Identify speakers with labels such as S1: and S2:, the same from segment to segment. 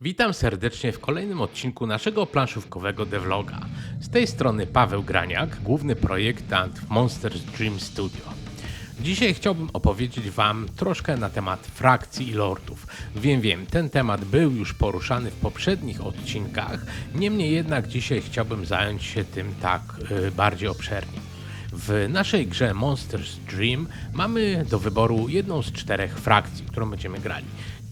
S1: Witam serdecznie w kolejnym odcinku naszego planszówkowego devloga. Z tej strony Paweł Graniak, główny projektant w Monsters Dream Studio. Dzisiaj chciałbym opowiedzieć Wam troszkę na temat frakcji i lordów. Wiem, wiem, ten temat był już poruszany w poprzednich odcinkach, niemniej jednak dzisiaj chciałbym zająć się tym tak y, bardziej obszernie. W naszej grze Monsters Dream mamy do wyboru jedną z czterech frakcji, którą będziemy grali.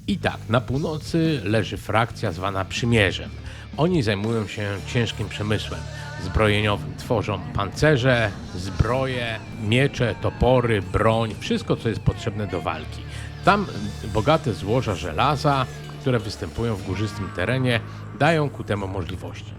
S1: I tak, na północy leży frakcja zwana Przymierzem. Oni zajmują się ciężkim przemysłem zbrojeniowym. Tworzą pancerze, zbroje, miecze, topory, broń, wszystko co jest potrzebne do walki. Tam bogate złoża żelaza, które występują w górzystym terenie, dają ku temu możliwości.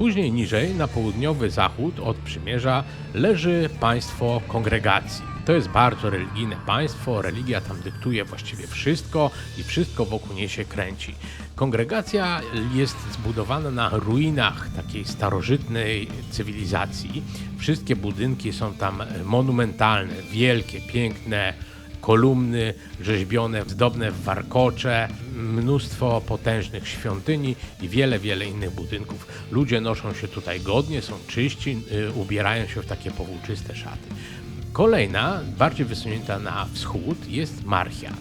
S1: Później niżej, na południowy zachód od przymierza, leży państwo kongregacji. To jest bardzo religijne państwo, religia tam dyktuje właściwie wszystko i wszystko wokół niej się kręci. Kongregacja jest zbudowana na ruinach takiej starożytnej cywilizacji. Wszystkie budynki są tam monumentalne, wielkie, piękne, kolumny rzeźbione, zdobne w warkocze, mnóstwo potężnych świątyni i wiele, wiele innych budynków. Ludzie noszą się tutaj godnie, są czyści, y, ubierają się w takie powłóczyste szaty. Kolejna, bardziej wysunięta na wschód, jest Marchia.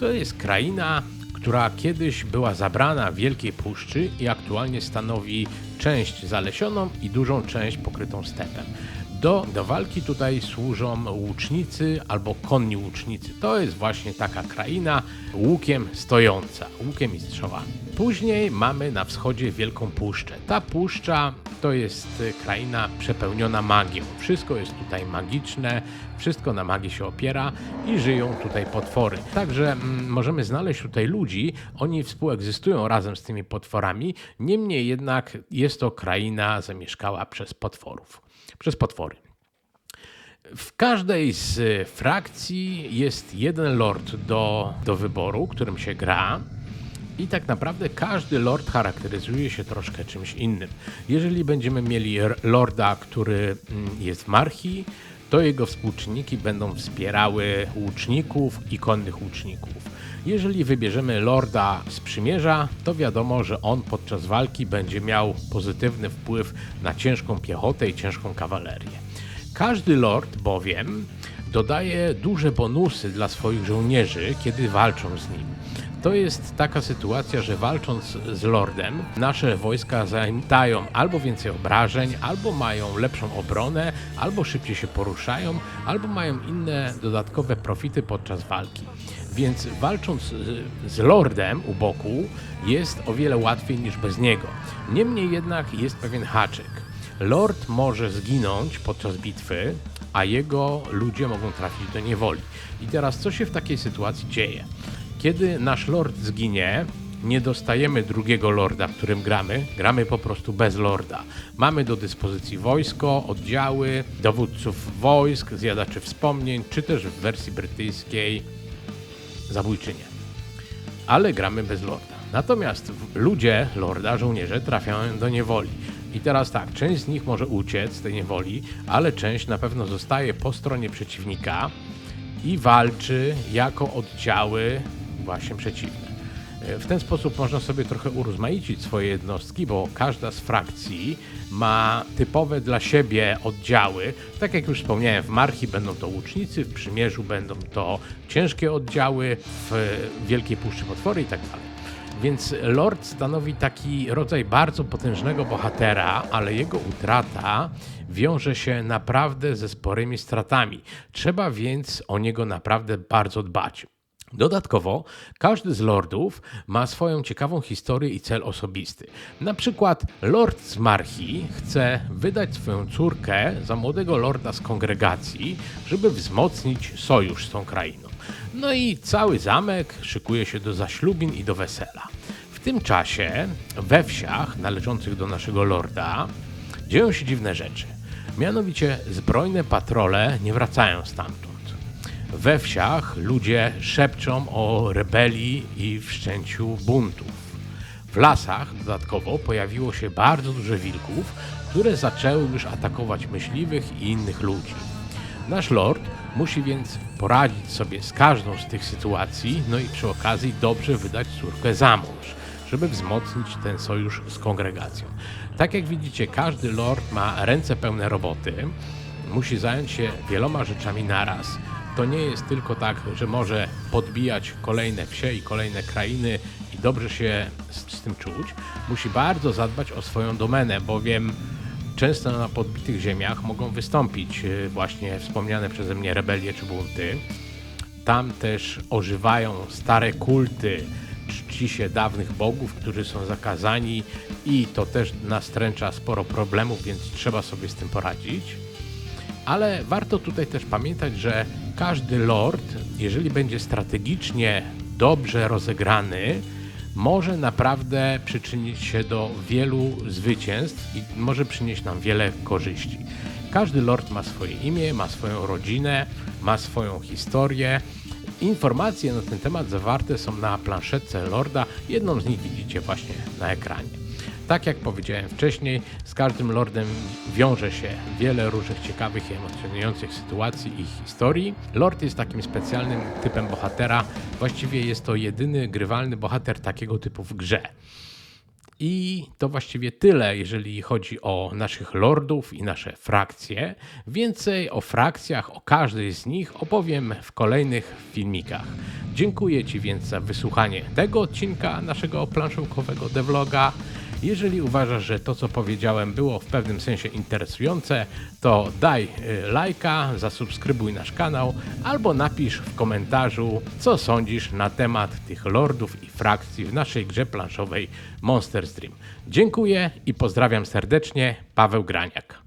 S1: To jest kraina, która kiedyś była zabrana Wielkiej Puszczy i aktualnie stanowi część zalesioną i dużą część pokrytą stepem. Do, do walki tutaj służą łucznicy albo konni łucznicy. To jest właśnie taka kraina łukiem stojąca, łukiem i strzałami. Później mamy na wschodzie Wielką Puszczę. Ta puszcza to jest kraina przepełniona magią. Wszystko jest tutaj magiczne, wszystko na magii się opiera i żyją tutaj potwory. Także mm, możemy znaleźć tutaj ludzi, oni współegzystują razem z tymi potworami, niemniej jednak jest to kraina zamieszkała przez potworów przez potwory. W każdej z frakcji jest jeden lord do, do wyboru, którym się gra. I tak naprawdę każdy lord charakteryzuje się troszkę czymś innym. Jeżeli będziemy mieli lorda, który mm, jest w marchi, to jego współczynniki będą wspierały łuczników i konnych łuczników. Jeżeli wybierzemy lorda z przymierza, to wiadomo, że on podczas walki będzie miał pozytywny wpływ na ciężką piechotę i ciężką kawalerię. Każdy lord bowiem dodaje duże bonusy dla swoich żołnierzy, kiedy walczą z nim. To jest taka sytuacja, że walcząc z lordem, nasze wojska zajmują albo więcej obrażeń, albo mają lepszą obronę, albo szybciej się poruszają, albo mają inne dodatkowe profity podczas walki. Więc walcząc z lordem u boku jest o wiele łatwiej niż bez niego. Niemniej jednak jest pewien haczyk. Lord może zginąć podczas bitwy, a jego ludzie mogą trafić do niewoli. I teraz co się w takiej sytuacji dzieje? Kiedy nasz lord zginie, nie dostajemy drugiego lorda, którym gramy. Gramy po prostu bez lorda. Mamy do dyspozycji wojsko, oddziały, dowódców wojsk, zjadaczy wspomnień, czy też w wersji brytyjskiej zabójczynię. Ale gramy bez lorda. Natomiast ludzie, lorda, żołnierze trafiają do niewoli. I teraz tak, część z nich może uciec z tej niewoli, ale część na pewno zostaje po stronie przeciwnika i walczy jako oddziały właśnie przeciwne. W ten sposób można sobie trochę urozmaicić swoje jednostki, bo każda z frakcji ma typowe dla siebie oddziały. Tak jak już wspomniałem, w Marchi będą to łucznicy, w Przymierzu będą to ciężkie oddziały, w Wielkiej Puszczy Potwory i tak dalej. Więc Lord stanowi taki rodzaj bardzo potężnego bohatera, ale jego utrata wiąże się naprawdę ze sporymi stratami. Trzeba więc o niego naprawdę bardzo dbać. Dodatkowo każdy z lordów ma swoją ciekawą historię i cel osobisty. Na przykład lord z Marchi chce wydać swoją córkę za młodego lorda z kongregacji, żeby wzmocnić sojusz z tą krainą. No i cały zamek szykuje się do zaślubin i do wesela. W tym czasie we wsiach należących do naszego lorda dzieją się dziwne rzeczy. Mianowicie zbrojne patrole nie wracają stamtąd. We wsiach ludzie szepczą o rebelii i wszczęciu buntów. W lasach dodatkowo pojawiło się bardzo dużo wilków, które zaczęły już atakować myśliwych i innych ludzi. Nasz lord musi więc poradzić sobie z każdą z tych sytuacji, no i przy okazji dobrze wydać córkę za mąż. żeby wzmocnić ten sojusz z kongregacją. Tak jak widzicie, każdy lord ma ręce pełne roboty, musi zająć się wieloma rzeczami naraz. To nie jest tylko tak, że może podbijać kolejne wsie i kolejne krainy i dobrze się z, z tym czuć. Musi bardzo zadbać o swoją domenę, bowiem często na podbitych ziemiach mogą wystąpić y, właśnie wspomniane przeze mnie rebelie czy bunty. Tam też ożywają stare kulty, czci się dawnych bogów, którzy są zakazani i to też nastręcza sporo problemów, więc trzeba sobie z tym poradzić. Ale warto tutaj też pamiętać, że każdy lord, jeżeli będzie strategicznie dobrze rozegrany, może naprawdę przyczynić się do wielu zwycięstw i może przynieść nam wiele korzyści. Każdy lord ma swoje imię, ma swoją rodzinę, ma swoją historię. Informacje na ten temat zawarte są na planszetce lorda. Jedną z nich widzicie właśnie na ekranie. Tak jak powiedziałem wcześniej, z każdym lordem wiąże się wiele różnych ciekawych i emocjonujących sytuacji i historii. Lord jest takim specjalnym typem bohatera. Właściwie jest to jedyny grywalny bohater takiego typu w grze. I to właściwie tyle, jeżeli chodzi o naszych lordów i nasze frakcje. Więcej o frakcjach, o każdej z nich opowiem w kolejnych filmikach. Dziękuję Ci więc za wysłuchanie tego odcinka naszego planszówkowego devloga. Jeżeli uważasz, że to co powiedziałem było w pewnym sensie interesujące, to daj y, lajka, zasubskrybuj nasz kanał albo napisz w komentarzu, co sądzisz na temat tych lordów i frakcji w naszej grze planszowej Monster Stream. Dziękuję i pozdrawiam serdecznie, Paweł Graniak.